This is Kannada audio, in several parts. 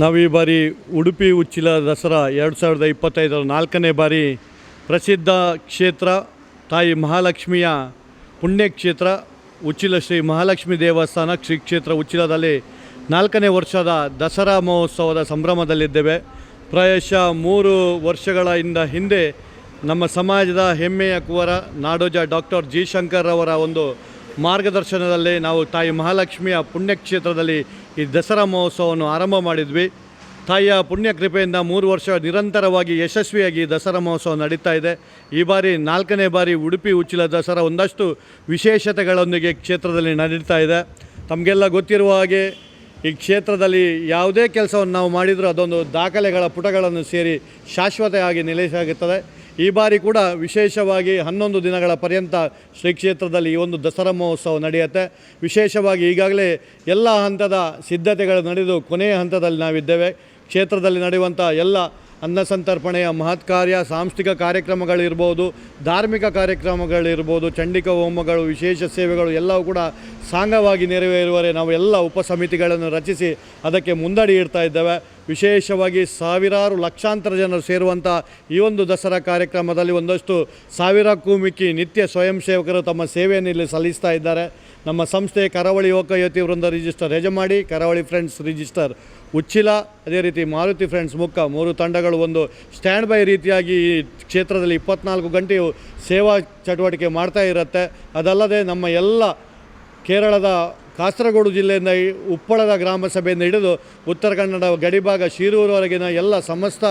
ನಾವು ಈ ಬಾರಿ ಉಡುಪಿ, ಉಚ್ಚಿಲ, ದಸರಾ ಎರಡು ಸಾವಿರದ ಇಪ್ಪತ್ತೈದರ ನಾಲ್ಕನೇ ಬಾರಿ ಪ್ರಸಿದ್ಧ ಕ್ಷೇತ್ರ ತಾಯಿ ಮಹಾಲಕ್ಷ್ಮಿಯ ಪುಣ್ಯಕ್ಷೇತ್ರ, ಉಚ್ಚಿಲ ಶ್ರೀ ಮಹಾಲಕ್ಷ್ಮಿ ದೇವಸ್ಥಾನ, ಶ್ರೀ ಕ್ಷೇತ್ರ ಉಚ್ಚಿಲದಲ್ಲಿ ನಾಲ್ಕನೇ ವರ್ಷದ ದಸರಾ ಮಹೋತ್ಸವದ ಸಂಭ್ರಮದಲ್ಲಿದ್ದೇವೆ. ಪ್ರಾಯಶಃ ಮೂರು ವರ್ಷಗಳ ಹಿಂದೆ ನಮ್ಮ ಸಮಾಜದ ಹೆಮ್ಮೆಯ ಕುವರ ನಾಡೋಜ ಡಾಕ್ಟರ್ ಜಿ ಶಂಕರ್ ಅವರ ಒಂದು ಮಾರ್ಗದರ್ಶನದಲ್ಲಿ ನಾವು ತಾಯಿ ಮಹಾಲಕ್ಷ್ಮಿಯ ಪುಣ್ಯಕ್ಷೇತ್ರದಲ್ಲಿ ಈ ದಸರಾ ಮಹೋತ್ಸವವನ್ನು ಆರಂಭ ಮಾಡಿದ್ವಿ. ತಾಯಿಯ ಪುಣ್ಯ ಕೃಪೆಯಿಂದ ಮೂರು ವರ್ಷ ನಿರಂತರವಾಗಿ ಯಶಸ್ವಿಯಾಗಿ ದಸರಾ ಮಹೋತ್ಸವ ನಡೀತಾ ಇದೆ. ಈ ಬಾರಿ ನಾಲ್ಕನೇ ಬಾರಿ ಉಡುಪಿ ಉಚ್ಚಿಲ ದಸರಾ ಒಂದಷ್ಟು ವಿಶೇಷತೆಗಳೊಂದಿಗೆ ಕ್ಷೇತ್ರದಲ್ಲಿ ನಡೀತಾ ಇದೆ. ತಮಗೆಲ್ಲ ಗೊತ್ತಿರುವ ಹಾಗೆ ಈ ಕ್ಷೇತ್ರದಲ್ಲಿ ಯಾವುದೇ ಕೆಲಸವನ್ನು ನಾವು ಮಾಡಿದರೂ ಅದೊಂದು ದಾಖಲೆಗಳ ಪುಟಗಳನ್ನು ಸೇರಿ ಶಾಶ್ವತವಾಗಿ ನೆಲೆಸಾಗುತ್ತದೆ. ಈ ಬಾರಿ ಕೂಡ ವಿಶೇಷವಾಗಿ ಹನ್ನೊಂದು ದಿನಗಳ ಪರ್ಯಂತ ಶ್ರೀ ಕ್ಷೇತ್ರದಲ್ಲಿ ಈ ಒಂದು ದಸರಾ ಮಹೋತ್ಸವ ನಡೆಯುತ್ತೆ. ವಿಶೇಷವಾಗಿ ಈಗಾಗಲೇ ಎಲ್ಲ ಹಂತದ ಸಿದ್ಧತೆಗಳು ನಡೆದು ಕೊನೆಯ ಹಂತದಲ್ಲಿ ನಾವಿದ್ದೇವೆ. ಕ್ಷೇತ್ರದಲ್ಲಿ ನಡೆಯುವಂಥ ಎಲ್ಲ ಅನ್ನಸಂತರ್ಪಣೆಯ ಮಹತ್ ಕಾರ್ಯ, ಸಾಂಸ್ಥಿಕ ಕಾರ್ಯಕ್ರಮಗಳಿರ್ಬೋದು, ಧಾರ್ಮಿಕ ಕಾರ್ಯಕ್ರಮಗಳಿರ್ಬೋದು, ಚಂಡಿಕ ಹೋಮಗಳು, ವಿಶೇಷ ಸೇವೆಗಳು ಎಲ್ಲವೂ ಕೂಡ ಸಾಂಗವಾಗಿ ನೆರವೇರುವರೆ ನಾವು ಎಲ್ಲ ಉಪಸಮಿತಿಗಳನ್ನು ರಚಿಸಿ ಅದಕ್ಕೆ ಮುಂದಡಿ ಇಡ್ತಾ ಇದ್ದೇವೆ. ವಿಶೇಷವಾಗಿ ಸಾವಿರಾರು ಲಕ್ಷಾಂತರ ಜನರು ಸೇರುವಂಥ ಈ ಒಂದು ದಸರಾ ಕಾರ್ಯಕ್ರಮದಲ್ಲಿ ಒಂದಷ್ಟು ಸಾವಿರಕ್ಕೂ ಮಿಕ್ಕಿ ನಿತ್ಯ ಸ್ವಯಂ ಸೇವಕರು ತಮ್ಮ ಸೇವೆಯನ್ನು ಇಲ್ಲಿ ಸಲ್ಲಿಸ್ತಾ ಇದ್ದಾರೆ. ನಮ್ಮ ಸಂಸ್ಥೆ ಕರಾವಳಿ ಯುವಕ ಯುವತಿ ವೃಂದ ರಿಜಿಸ್ಟರ್ ಹೆಜಮಾಡಿ ಕರಾವಳಿ ಫ್ರೆಂಡ್ಸ್ ರಿಜಿಸ್ಟರ್ ಉಚ್ಚಿಲ, ಅದೇ ರೀತಿ ಮಾರುತಿ ಫ್ರೆಂಡ್ಸ್ ಮುಕ್ಕ ಮೂರು ತಂಡಗಳು ಒಂದು ಸ್ಟ್ಯಾಂಡ್ ಬೈ ರೀತಿಯಾಗಿ ಈ ಕ್ಷೇತ್ರದಲ್ಲಿ ಇಪ್ಪತ್ನಾಲ್ಕು ಗಂಟೆಯು ಸೇವಾ ಚಟುವಟಿಕೆ ಮಾಡ್ತಾ ಇರುತ್ತೆ. ಅದಲ್ಲದೆ ನಮ್ಮ ಎಲ್ಲ ಕೇರಳದ ಕಾಸರಗೋಡು ಜಿಲ್ಲೆಯಿಂದ ಉಪ್ಪಳದ ಗ್ರಾಮ ಸಭೆಯಿಂದ ಹಿಡಿದು ಉತ್ತರ ಕನ್ನಡ ಗಡಿಭಾಗ ಶಿರೂರವರೆಗಿನ ಎಲ್ಲ ಸಮಸ್ತ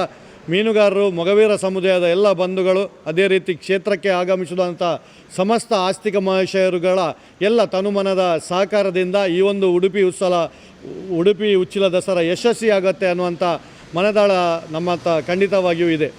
ಮೀನುಗಾರರು, ಮೊಗವೀರ ಸಮುದಾಯದ ಎಲ್ಲ ಬಂಧುಗಳು ಅದೇ ರೀತಿ ಕ್ಷೇತ್ರಕ್ಕೆ ಆಗಮಿಸಿದಂಥ ಸಮಸ್ತ ಆಸ್ತಿಕ ಮಹಾಶಯರುಗಳ ಎಲ್ಲ ತನುಮನದ ಸಹಕಾರದಿಂದ ಈ ಒಂದು ಉಡುಪಿ ಉತ್ಸಲ, ಉಡುಪಿ ಉಚ್ಚಿಲ ದಸರಾ ಯಶಸ್ವಿಯಾಗತ್ತೆ ಅನ್ನುವಂಥ ಮನದಾಳ ನಮ್ಮ ಖಂಡಿತವಾಗಿಯೂ ಇದೆ.